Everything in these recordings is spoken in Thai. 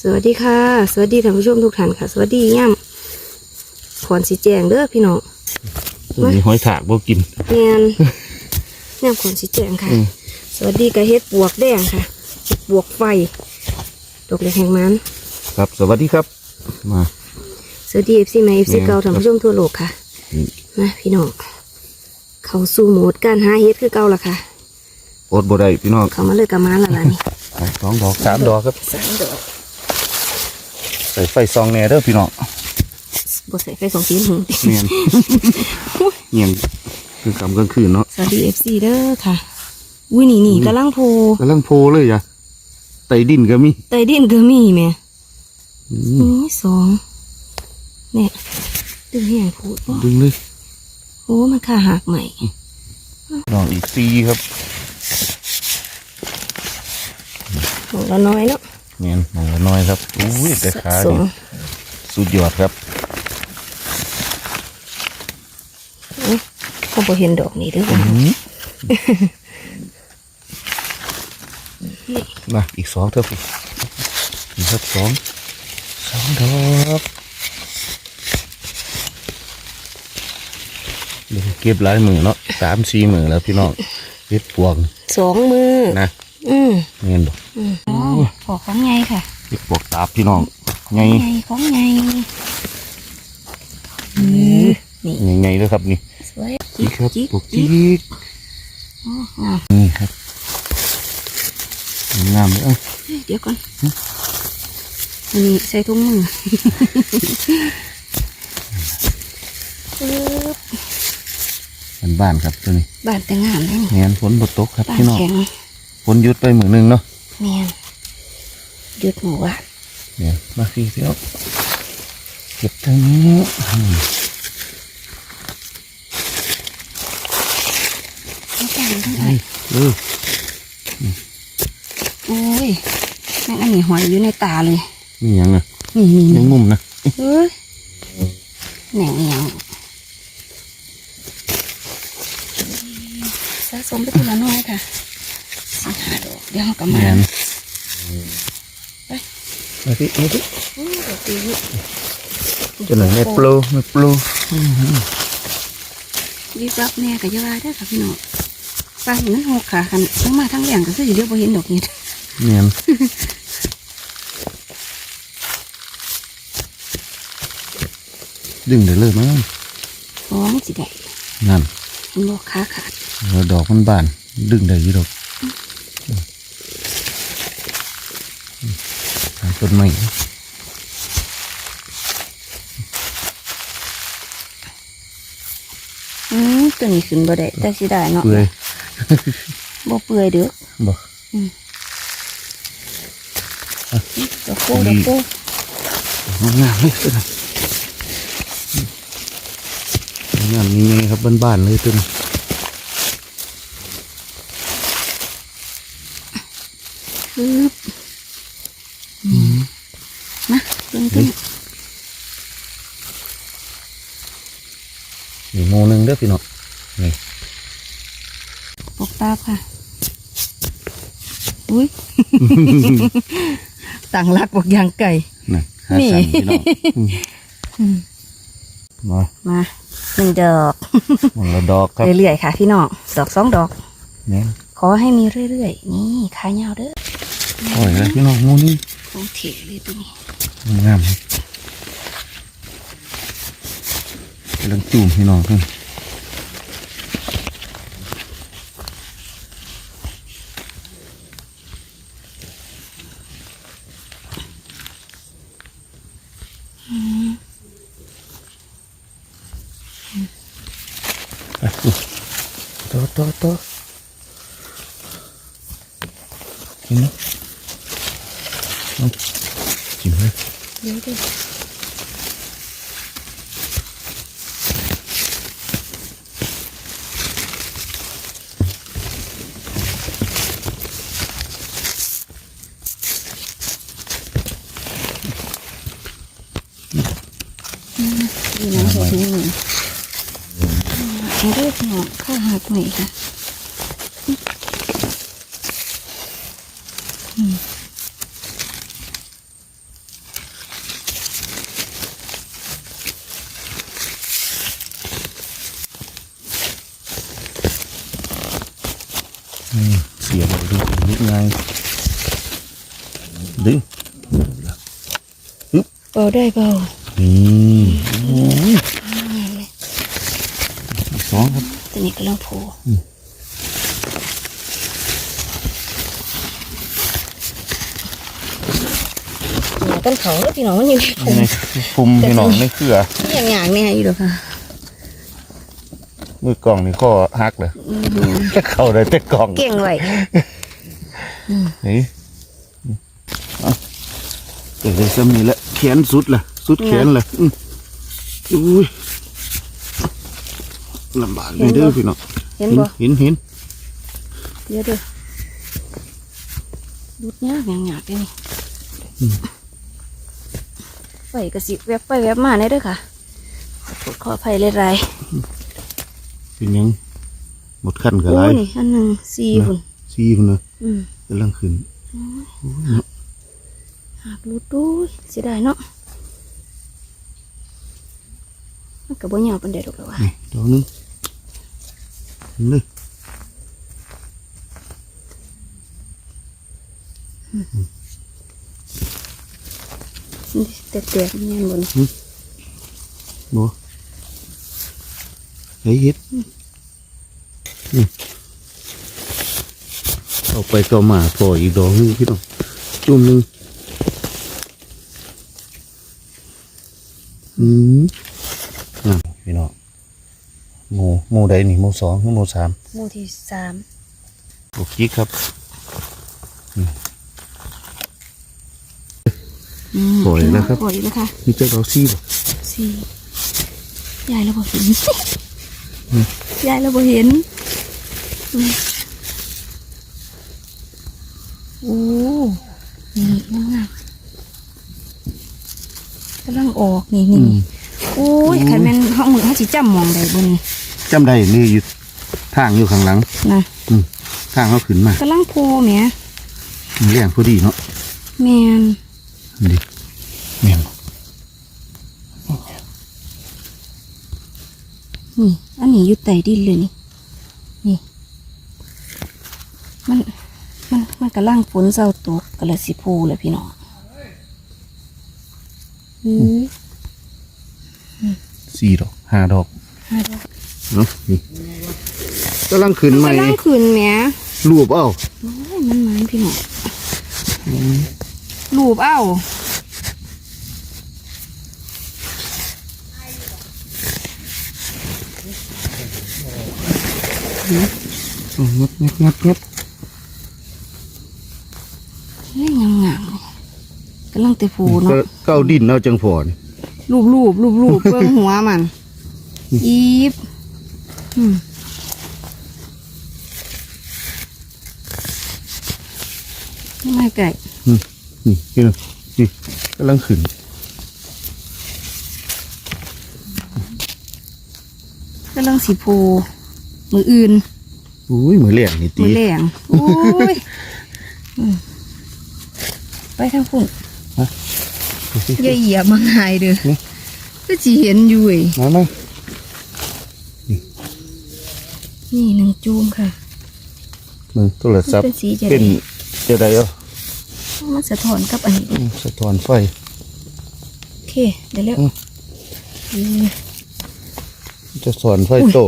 สวัสดีค่ะ สวัสดีท่านผู้ชมทุกท่านค่ะ สวัสดีย่ำขอนสีแจงเด้อพี่น้องมีหอยถากบ่กินแมนย่ำขอนสีแจงค่ะอืมสวัสดีกับเฮ็ดปวกแดงค่ะเฮ็ดปวกไฟดอกเล็กแห่งมันครับ สวัสดีครับ มาสวัสดีเอฟซีแม่เอฟซีแม่นเก่าท่านผู้ชมทั่วโลกค่ะนี่นะพี่น้องเขาสู่โหมดการหาเฮ็ดคือเก่าละค่ะอดบ่ได้พี่น้องเขามาเลยกับมันละล่ะนี่เอา สองดอกสามดอกครับสามดอกใส่ไฟซองแหน่เด้อพี่น้องบ่ใส่ไฟสองสีหงเนียนเนียนคือกำกลางคืนเนาะสวัสดีเอฟซีเด้อค่ะอุ้ยนี่นี่กำลังโพกำลังโพเลยอะไตดินก็มีไตดินก็มีแม่อืมนี่สองเนี่ยดึงแห้งพูดบ่ดึงเลยโอ้มันขาหักใหม่ดอกอีกสี่ครับ ของเราน้อยเนาะเนียนมองละน้อยครับอุ้ยแต่ขาสอนี่งสุดยอดครับเขาบ่เห็นดอกนี้ด้วยมาอีกสองเถอะพี่อีกครับสองสองดอกเดี๋ยวเก็บหลายมือเนาะสามสี่มือแล้วพี่น้องเก็บพวงสองมือนะ อืมเงินดอกอืมอ๋อขอของไงค่ะเก็บพวกตาบพี่น้องไงไงของไงนี่ไงไงเลยครับนี่สวยนี่ครับจิ๊กพวกจิ๊กโอ้งามนี่ครับงามเลยเอ้ยเฮ้ยเดี๋ยวก่อนอันนี้ใส่ถุงมือปึ๊บบ้านๆครับตัวนี้ บ้านแต่งงามเลยนี่เงียนฝนบดตกครับบ้านพี่น้องแข็ง ฝนหยุดไปมือหนึ่งเนาะเมียนหยุดหมู่บ้านเนี่ยมาพี่เดียวเก็บทางนี้อืมไม่แต่งทั้งเอไอ้อเออโอ้ยแม่งอันนี้หอยอยู่ในตาเลยนี่ยังอะนี่นี่ยังงุ่มนะเฮ้ยแหน่งเอียงสะสมไปทีละน้อยค่ะสิหาดอก เดี๋ยวเรากลับมาเงียนไปมาพี่มาพี่อู้ดอกตีอยู่จะหน่อยไม่ปลูไม่ปลูวิบวับแน่กับยาได้อค่ะพี่น้องปลาเห็นมันหกขาคันทั้งมาทั้งแหลงก็คืออยู่เดียวพอเห็นดอกนี้เงียนดึงได้เลยมั้งฟ้องสิได้นั่นมันบอกขาขาด แล้วดอกมันบาน ดึงได้อยี่ดอกหา ต้นไม้อืมตัวนี้ขึ้นบ่ได้แต่สิได้เนาะเปื่อยบ่เปื่อยเด้อบอกดอกโก้ดอกโก้งามๆเลยตัวนั้นงามนี่ไงครับบ้านๆเลยตัวนี้ปึ๊บ มาเบิ่งตัวนี้นี่โมหนึงเด้อพี่น้องนี่ปกตาบค่ะ อุ้ยต่างรักบอกยางไก่นะหานี่สั่นพี่น้องอืมมามาหนึ่งดอกหมดละดอกครับเรื่อยๆค่ะพี่น้องดอกสองดอกเนี่ยขอให้มีเรื่อยๆ นี่ขายาวเด้อโอ้ยแล้วพี่น้องโมนี่ของเถเลยตัวนี้ งามกำลังจูมพี่น้องขึ้นไนี่เรียบหนอข้าหักไหนค่ะเสียบดูนิดไงดึงเบาได้เบานี่ ตัวนี้ก็ลังโผล่หนาต้นเขาแล้วพี่น้องมันอยู่ในผนี่มฟุมพี่น้องนี่คืออย่างอย่างเนี่ยอยู่หรอกค่ะมือกล่องนี่ข้อหักเลยอืมจะเข้าได้แต่กล่องเก่งไว้นี่เอาเดี๋ยวจะมีละแขนสุดละสุดแขนละอืมอุ้ย ลำบากเลยเด้อพี่น้องเห็นบ่เห็นเห็นเดี๋ยวเด้อดูดยากอย่างยากเลยนี่ไปกระสิแวบไปแวบมาได้เด้อค่ะขอโทษขออภัยเลยไรเป็นหยังหมดขั้นกับโอ้ไรนี่อันหนึ่งสี่หุ่นซีคนนะอืมกำลังขึ้นหากรูดดูเสียดายเนาะมันกับบ่เหนียวปันเด็ดหรอกเลยว่ะนี่ดอกหนึงเห็ นเลยนี่แตกๆเนี่ยบนบ่เฮ้ยเฮ็ดนี่เอาไปก็มาพออีกดอกหนึงพี่น้องจุ่มหนึงอืมอะพี่น้อง หมูหมูใดนี่หมูสองหรือหมูสามหมู่ที่สามโอเคครับปล่อยแล้วครับปล่อยแล้วค่ะนี่เจ้าเราซี่บ่สี่ยายเราบ่เห็นยายเราบ่เห็นอืมโอ้นี่งามๆกำลังออกนี่นี่โอ้ยขันแม่นห้องมือเขาสิจำมองได้บ่นี่ จำได้นี่อยู่ทางอยู่ข้างหลังนะอืมทางเขาขึ้นมากำลังโพแหมเลี้ยงพอดีเนาะแมนดีแม่นบ่นี่อันนี้อยู่ใต้ดินเลยนี่นี่ มันมันมันกำลังฝนเศร้าตกกระสิโพเลยพี่น้องอือสี่ดอกห้าดอกหาดอก เนาะนี่กำลังขึ้นใหม่กำลังขึ้นแหมรวบเอ้าโอ้ยมันมันพี่น้องรูปเอ้างัดงัดงัดงัดเล่นงามงามๆเลยกำลังเตะฟูเนาะก็เก้าดินเอาจังพอนี่รูปรูปรูปรูปเบื้องหัวมันอีบอืม ไม่ไก่นี่พี่น้องนี่กำลังขึ้นกำลังสีโพมืออื่นอุ้ยมือเลี้ยงนี่ตีมือแหลงโอ้ยอืมไปทางคุณอย่าเหยียบมาง่ายเด้อก็จีเห็นอยู่เว้ยมามา นี่หนึ่งจูมค่ะมึงโทรศัพท์เป็นสีจะเป็นได้จะได้เอามันสะท้อนกับอันนี้อืมสะท้อนไฟ โอเคเดี๋ยวแล้วอืม อืมจะสอนไฟโต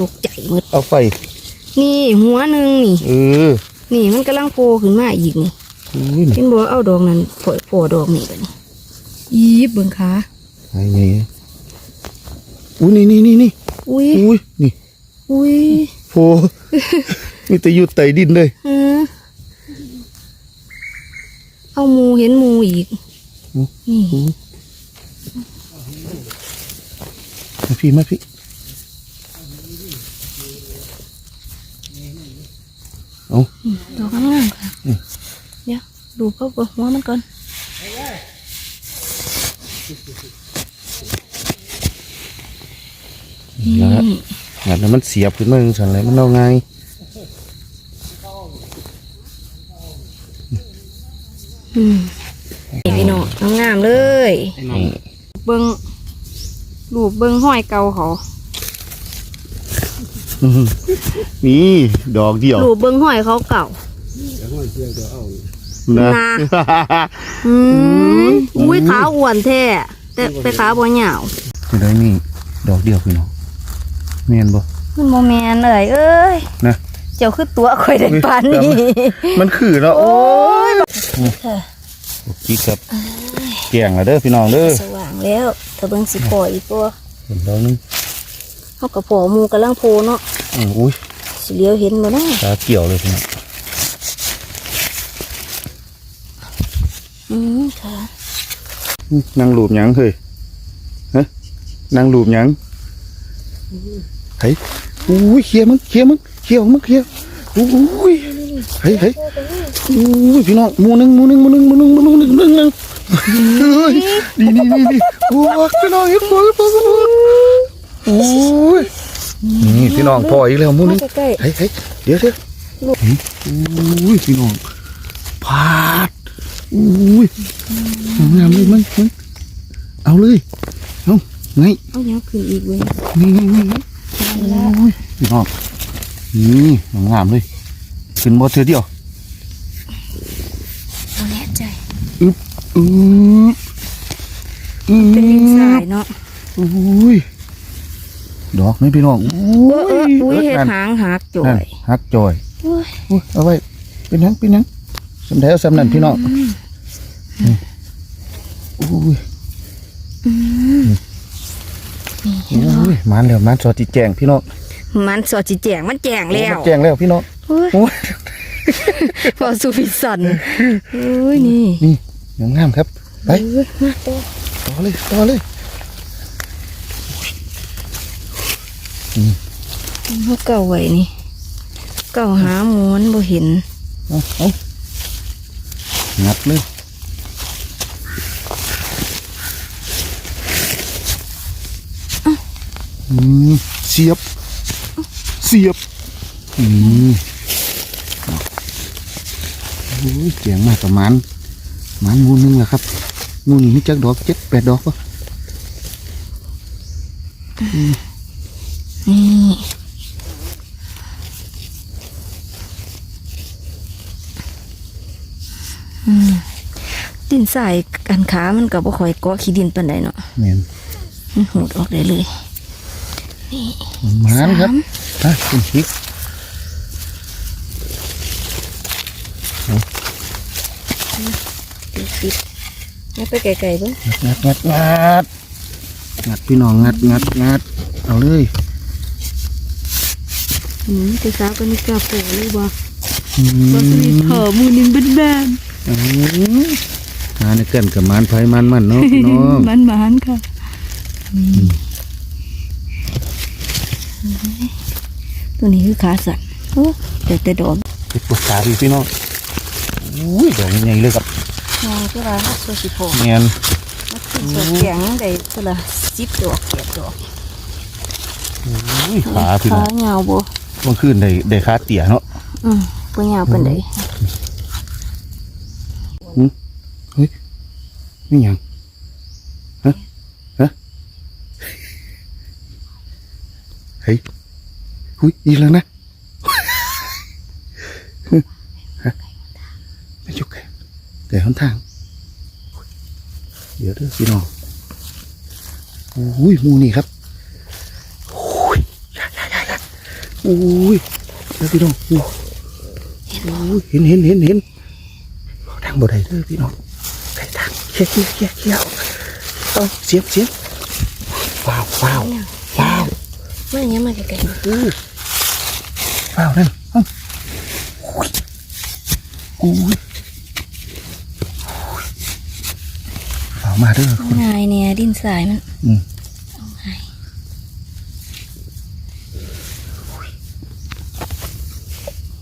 ตกใจหมดเอาไฟ นี่หัวหนึ่งนี่ เออนี่มันกำลังโผล่ขึ้นมาอีกนี่อุ้ยนี่เป็นบัวเอาดอกนั้นโผล่โผล่ดอกนี่ไปนี่ยีบเบิ่งขาไอ้นี่อุ้ยนี่นี่นี่นี่อุ้ยอุ้ยนี่ อุ้ยโฟมีแต่อยู่ใต้ดินเลยฮะเอาหมูเห็นหมูอีกอืมนี่มาพี่มาพี่เอาอืมดอกงามๆค่ะเดี๋ยวดูเขาเบิ่งหัวมันก่อน แล้วงานนั้นมันเสียบขึ้นมาจังสันเลยมันเอาไงอืมนี่พี่น้องงามๆเลยนี่เบิ่งรูปเบิ่งห้อยเก่าเขานอื้อหือนี่ดอกเดียวรูปเบิ้งห้อยเขาเก่านะนะอืมอุ้ยขาอ้วนแท้แต่แต่ขาบ่เหยาวจะได้นี่ดอกเดียวพี่น้อง แม่นบ่มันโมแมนเลยเอ้ยนะเจ้าคือตัวข่อยได้ปานนี้มันคือเนาะโอ้ยค่ะจิกครับแกงแล้วเด้อพี่น้องเด้อสว่างแล้วถ้าเบิ่งสิปล่อยอีกตัวเห็นดอกนึงเฮากับพอหมูกำลังโพเนาะอืออุ้ยสิเลี้ยวเห็นบ่นะตาเกี่ยวเลยพี่น้องอืมค่ะนั่งรูปหยังเฮ้ยฮะนั่งรูปหยัง เฮ้ยอุ้ยเคลียมึงเคลียมึงเคลียของมึงเคลียอุ้ยเฮ้ยเฮ้ยอุ้ยพี่น้องมูนึงมูนึงมูนึงมูนึงมูนึงมูนึงหมูหนึงเฮ้ยนี่นี่นี่นี่โอ้พี่น้องเห็นบ่เห็นบ่เห็นบ่โอ้ยนี่พี่น้องพออีกแล้วมูนึงมาใกล้เฮ้ยเฮ้ยเดี๋ยวเดี๋ยวอุ้ยพี่น้องพาดอุ้ยงามเลยมึงมึงเอาเลยเอาไงเอายังขึ้นอีกเว้ยนี่นี่นี่ อ้ยพี่น้องนี่งามเลยขึ้นบอเธอเดียวบ่แน่ใจอืออืเป็นดินทอรายเนาะอุ้ยดอกไหมพี่น้องเออเอออุ้ยเฮ็ดนั่นหางหักจ่อนั่นยฮักจอยโอ้ยอุ้ยเอาไว้เป็นหยังเป็นหยังสำเดวสำนันพี่น้องอุ้ย นี่เนาะอุ้ยมันแล้วมันสอดจีแจงพี่น้องมันสอดจิแจงมันแจงแล้วมันแจงแล้วพี่น้องโอ้ยโอ้ยพอสุพิสันโอ้ยนี่นี่ยังงามครับไปเอ้ยมาต่อต่อเลยต่อเลยเขาเก่าไว้นี่ เก่าหาหมอนบ่เห็น เอาเอางัดเลยอืม เสียบ เสียบอืมโอ้ยเจียงมากประมาณประมาณมูลนึงแหละครับมูลนี่มีจักดอกเจ็ดแปดดอกปะนี่อืมดินทรายกันขามันก็บ่ค่อยเกาะขี้ดินปานใดเนาะเมียนมันหูดออกได้เลย ประมาณครับอะคุณพริกติดติดอย่าไปไกลๆเบิ่งงัดงัดงัดงัดพี่น้องงัดงัดงัดเอาเลยอืมแต่สาวก็นี่กล้าโปะเลยบ่อืมบ่สิมีเถอมูนินเป็นแบนอืมหาในกันกับมันไผมันมันเนาะพี่น้องมันหมานค่ะ ตัวนี้คือขาสั่นโอ้แต่แต่ดอกเก็บปวดขาพี่พี่น้องอุ้ยดอกใหญ่ๆเลยครับงานก็ว่าตัวสิโผล่เมียนมาขึ้นสดแข็งได้ตัวละสิบดอกแปดดอกอุ้ยขาพี่น้ขาองเงาบ่เมื่อคืนได้ได้ขาเตี่ยเนาะอืมบ่ยาวปานใดเฮ้ยนี่หยังฮะฮะเฮ้ย อุ้ยอีกแล้วนะฮะไม่จุกแกแต่หนทาง เดี๋ยวเด้อพี่น้องอุ้ยมูนี่ครับอุ้ยยายายายาอุ้ยเด้อพี่น้องอุ้ยอุ้ยเห็นเห็นเห็นเห็นทางบ่ได้เด้อพี่น้องใครทางเขี้ยวเขี้ยวเขี้ยวเขี้ยวเอาเสียบเสียบว้าวว้าวว้าวมันยังมาไกลอู้ ว้าวนั่นเอ้าอุ้ยอุ้ยว้าวมาเด้อคนๆง่ายเนี่ยดินทรายมันอืมเอาง่าย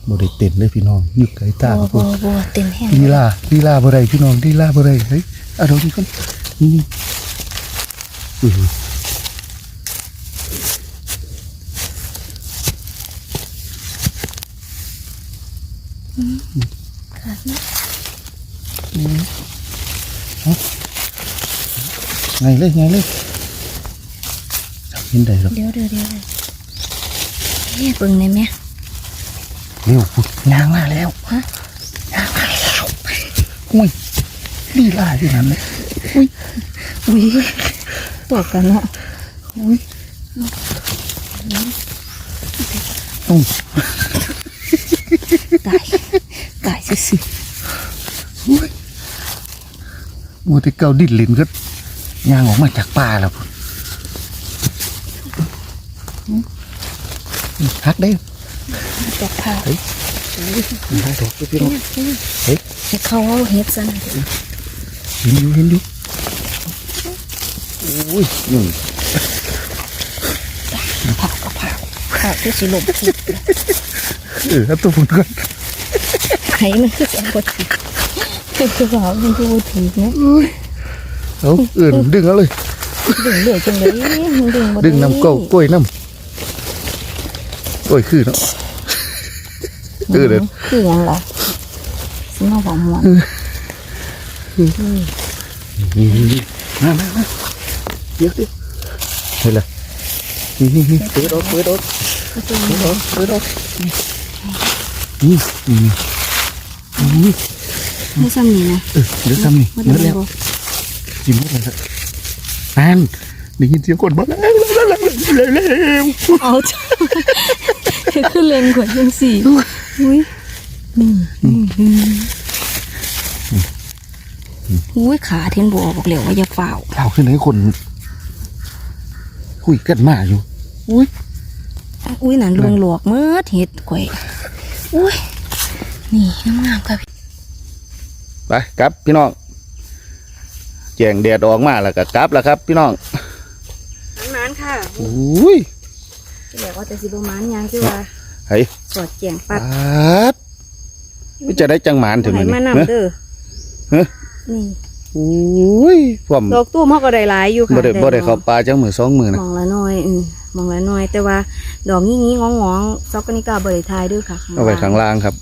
บ่ได้เต้นเลยพี่น้องอยู่ไกลตาบ่พุ่บ่นบ่เต็มแห้งลีลาลีลาบ่ได้พี่น้องลีลาบ่ได้เฮ้ยเอาดอกนี้ก่อนนี่อุ้ย ขาดนะ ไงเลยไงเลยจับเห็นได้หรอกเดี๋ยวเดี๋ยวเดี๋ยวเดี๋ยวเฮ้เบิ่งได้ไหมเร็วย่างมาแล้วฮะย่างมาแล้วอุ้ยลีลาที่นั้นเลยอุ้ยอุ้ยบอกกันเนาะอุ้ยอุ้ยตายตายสิสิอุ้ยมัวแต่เกาดิดลิ้นก็ ย่างออกมาจากป่าแล้วฮักได้จับผ้าเฮ้ยได้ดอกพี่น้องเฮ้ยให้เขาเอาเฮ็ดซะนะเห็นอยู่เห็นอยู่อุ้ยหนึ่งผักกับผักผักที่สิลมทิพย์เออเอาตัวผมก่อนไห้มันคือเสียงบททีคือคือว่ามันคือบททีเนาะอุ้ย เอาเอื่นดึงเอาเลยดึงเหลือจังเลยมันดึงบ่ไดึงน้ำเก้ากล้วยน้ำกล้วยคือเนาะเออเด้อคือหยังล่ะสิมาบอกมวนนี่นี่นี่มามามาเดี๋ยวดิเห็นเลยนี่นี่นี่เปิดออกเปิดออกเปิดออกเปิดออกนี่นี่นี่นี่ไม่ซ้ำนี่นะเออเดี๋ยวซ้ำนี่มันเมื่อแล้วบ่ จิ้มเลยนั่นได้ยินเสียงคนบ้าแล้วแล้วแล้วแล้วแล้วเอาจ้ะคือเล็งกว่าจังสี่อุ้ยนี่โอุ้ยขาเทนบัวบอกเหลยว่าอย่าฝ่าวเราขึ้นให้คน คุยกันมาอยู่ อุ้ยอุ้ยนั่นลวงหลวกเมื่อเห็ดข่อยอุ้ยนี่งามครับไปกลับพี่น้อง แจงแดดออกมาแล้วก็กลับแล้วครับ พี่น้องนานค่ะอุ้ยที่แบบว่าแต่สิบประมาณยังที่ว่าเฮ้ยสอดแจงปัปัดดมันจะได้จังหมานถึงไหนมันมานี่นำเด้อเฮ้ยนี่อุ้ยผมดอกตู้มเขาก็ได้หลายอยู่ค่ะบ่ได้บ่ได้เข้าปลาจังมือสองมือนะมองละน้อยอืมมองละน้อย แต่ว่าดอกงี้งี้งองงๆซอกกานิกาบริทายด้วยค่ะเอาไว้ข้างล่างครับ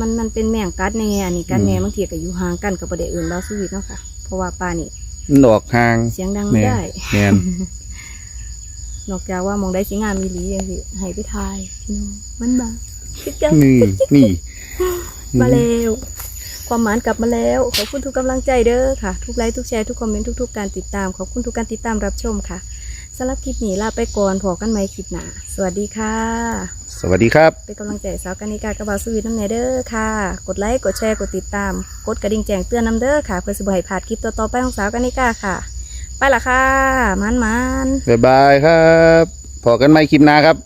มันมันเป็นแมงกัดแน่อันนี้กัดแน่บางทีก็อยู่ห่างกันกับประเด็อื่นเราชีวิตเนาะค่ะเพ ราะว่าปลานี่มันออกห่างเสียงดังไม่แม่นได้ แม่นนอกจากว่ามองได้สิงามมีหลีอย่างสิให้ไปทายพี่น้องมันบาคิดกันนี่นี่ มาแล้ว ความหมานกลับมาแล้ว ขอบคุณทุกกำลังใจเด้อค่ะ ทุกไลค์ทุกแชร์ทุกคอมเมนต์ทุกๆการติดตาม ขอบคุณทุกการติดตามรับชมค่ะ สำหรับคลิปนี้ลาไปก่อนพอกันไหมคลิปหน้าสวัสดีค่ะ สวัสดีครับ เป็นกำลังใจสาวกานิกากระบาสวีน้ำเนเด้อค่ะ กดไลค์กดแชร์กดติดตาม กดกระดิ่งแจ้งเตือนน้ำเด้อค่ะ เพื่อสิบให้พลาดคลิปต่อๆไปของสาวกานิกาค่ะ ไปละค่ะมันมันๆ บ๊ายบายครับพอกันใหม่คลิปหน้าครับ